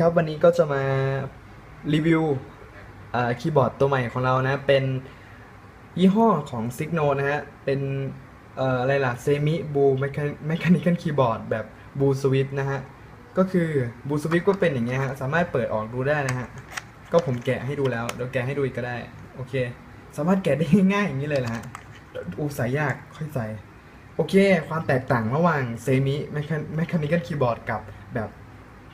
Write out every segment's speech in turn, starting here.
ครับวันนี้ก็จะมารีวิวคีย์บอร์ดตัวใหม่ของเรานะ เป็นยี่ห้อของ Signo นะฮะ เป็นออะไรล่ะเซมิบูแมคานิคอลคีย์บอร์ดแบบบูสวิตนะฮะ ก็คือบูสวิตก็เป็นอย่างเงี้ยฮะ สามารถเปิดออกดูได้นะฮะ ก็ผมแกะให้ดูแล้ว เดี๋ยวแกะให้ดูอีกก็ได้ โอเค สามารถแกะได้ง่ายอย่างนี้เลยนะฮะอูใส่ยากค่อยใส่ โอเค ความแตกต่างระหว่างเซมิแมคานิคอลคีย์บอร์ดกับแบบ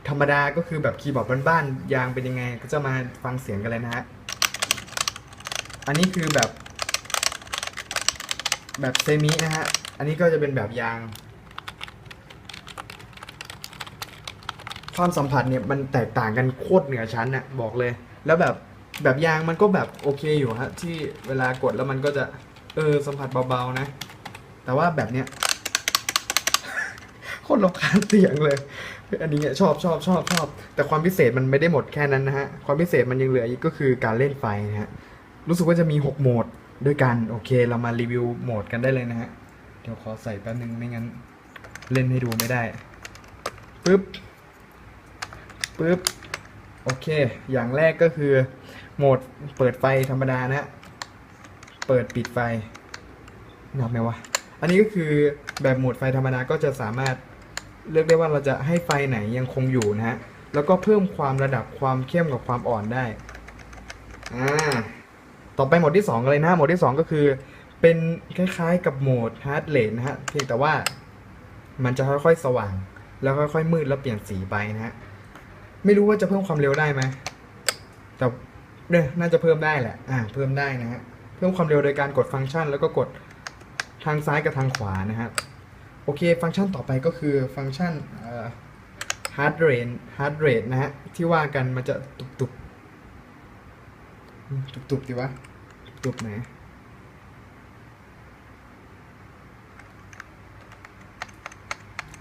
ธรรมดาก็คือแบบคีย์บอร์ดบ้านๆยางเป็นยังไง ก็จะมาฟังเสียงกันเลยนะฮะ อันนี้คือแบบ แบบเซมินะฮะ อันนี้ก็จะเป็นแบบยาง ความสัมผัสเนี่ยมันแตกต่างกันโคตรเหนือชั้นน่ะบอกเลย แล้วแบบแบบยางมันก็แบบโอเคอยู่ฮะที่เวลากดแล้วมันก็จะเออสัมผัสเบาๆนะ แต่ว่าแบบเนี้ย คตรรำคาญเสียงเลย อันนี้ชอบชอบชอบชอบ แต่ความพิเศษมันไม่ได้หมดแค่นั้นนะฮะ ความพิเศษมันยังเหลืออีกก็คือการเล่นไฟนะฮะ รู้สึกว่าจะมี 6 โหมดด้วยกัน โอเค เรามารีวิวโหมดกันได้เลยนะฮะ เดี๋ยวขอใส่แป๊บนึงไม่งั้น เล่นให้ดูไม่ได้ ปึ๊บ ปึ๊บ โอเค อย่างแรกก็คือ โหมดเปิดไฟธรรมดานะฮะเปิดปิดไฟนับไหมวะ อันนี้ก็คือแบบโหมดไฟธรรมดาก็จะสามารถ เลือกได้ว่าเราจะให้ไฟไหนยังคงอยู่นะฮะ แล้วก็เพิ่มความระดับความเข้มกับความอ่อนได้ อ่า ต่อไปโหมดที่ 2 เลยนะโหมดที่ 2 ก็คือ เป็นคล้ายๆกับโหมด Hard Rate นะฮะ เพียงแต่ว่ามันจะค่อยๆสว่าง แล้วค่อยๆมืดแล้วเปลี่ยนสีไปนะฮะ ไม่รู้ว่าจะเพิ่มความเร็วได้ไหมแต่เนี่ยน่าจะเพิ่มได้แหละ อ่า เพิ่มได้นะฮะ เพิ่มความเร็วโดยการกดฟังก์ชัน แล้วก็กดทางซ้ายกับทางขวานะฮะ โอเค ฟังก์ชันต่อไปก็คือฟังก์ชัน heart rate heart rate นะฮะ ที่ว่ากันมันจะตุบตุบตุบตุบดีวะตุบไหน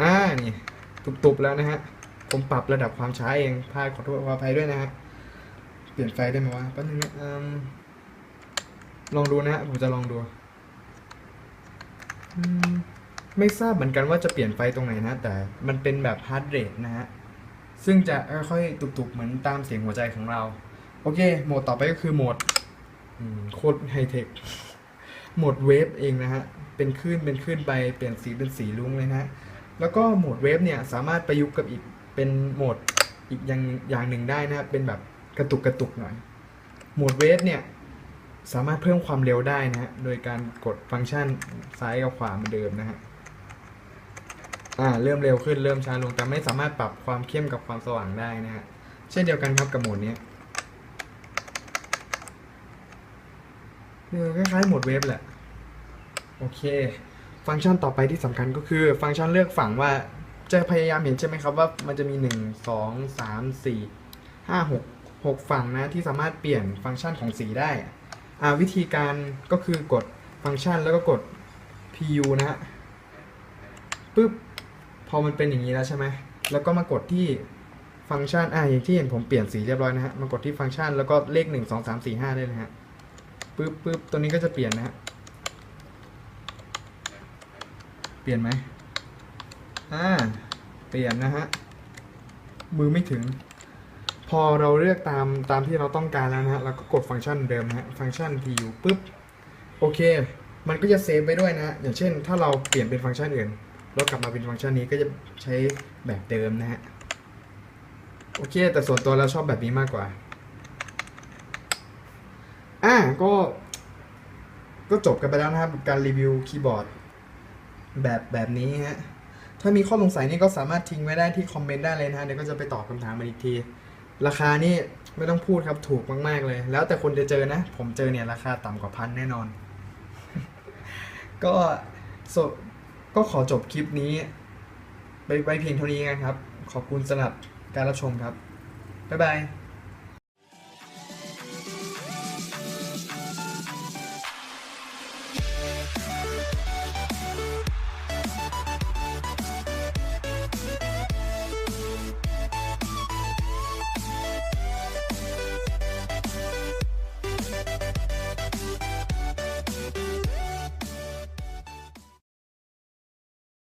อ่า นี่ ตุบตุบแล้วนะฮะ ผมปรับระดับความช้าเองพายขอโทษขออภัยด้วยนะฮะ เปลี่ยนไฟได้ไหมวะแป๊บนึงนะลองดูนะฮะ ผมจะลองดู อืม ไม่ทราบเหมือนกันว่าจะเปลี่ยนไฟตรงไหนนะ แต่มันเป็นแบบ hard rate นะฮะ ซึ่งจะค่อยๆตุบๆเหมือนตามเสียงหัวใจของเรา โอเค โหมดต่อไปก็คือโหมดโคตรไฮเทค โหมดเวฟเองนะฮะ เป็นคลื่นเป็นคลื่นไป เปลี่ยนสีเป็นสีลุ้งเลยนะฮะแล้วก็โหมดเวฟเนี่ยสามารถประยุกต์กับอีกเป็นโหมดอีกอย่างอย่างหนึ่งได้นะเป็นแบบกระตุกกระตุกหน่อย โหมดเวฟเนี่ยสามารถเพิ่มความเร็วได้นะฮะ โดยการกดฟังก์ชันซ้ายกับขวาเหมือนเดิมนะฮะ อ่าเริ่มเร็วขึ้นเริ่มช้าลงแต่ไม่สามารถปรับความเข้มกับความสว่างได้นะฮะเช่นเดียวกันครับกับโหมดนี้เออคล้ายๆโหมดเวฟแหละโอเค ฟังก์ชันต่อไปที่สำคัญก็คือ ฟังก์ชันเลือกฝั่งว่าจะพยายามเห็นใช่ไหมครับว่ามันจะมี 1 2 3 4 5 6 6 ฝั่งนะที่สามารถเปลี่ยนฟังก์ชันของสีได้อ่าวิธีการก็คือกดฟังก์ชันแล้วก็กด PU นะฮะปึ๊บ พอมันเป็นอย่างนี้แล้วใช่ไหมแล้วก็มากดที่ฟังก์ชันอ่าอย่างที่เห็นผมเปลี่ยนสีเรียบร้อยนะฮะมากดที่ฟังก์ชันแล้วก็เลข1 2 3 4 5ได้เลยฮะปึ๊บปึ๊บตัวนี้ก็จะเปลี่ยนนะฮะเปลี่ยนไหมอ่าเปลี่ยนนะฮะมือไม่ถึง พอเราเลือกตามตามที่เราต้องการแล้วนะฮะเราก็กดฟังก์ชันเดิมนะฮะฟังก์ชัน PU ปุ๊บโอเค มันก็จะเซฟไว้ด้วยนะฮะอย่างเช่น ถ้าเราเปลี่ยนเป็นฟังก์ชันอื่น เรากลับมาเป็นฟังก์ชันนี้ก็จะใช้แบบเดิมนะฮะ โอเค แต่ส่วนตัวเราชอบแบบนี้มากกว่า อ่าก็ ก็จบกันไปแล้วนะครับ การรีวิวคีย์บอร์ด แบบแบบนี้ฮะ ถ้ามีข้อสงสัยนี่ก็สามารถทิ้งไว้ได้ที่คอมเมนต์ได้เลยนะฮะ เดี๋ยวก็จะไปตอบคำถามมาอีกที ราคานี่ไม่ต้องพูดครับถูกมาก ๆ เลย แล้วแต่คนจะเจอนะ ผมเจอเนี่ยราคาต่ำกว่าพันแน่นอน ก็ส ก็ขอจบคลิปนี้ไปไว้เพียงเท่านี้กันครับ ขอบคุณสำหรับการรับชมครับ บ๊ายบาย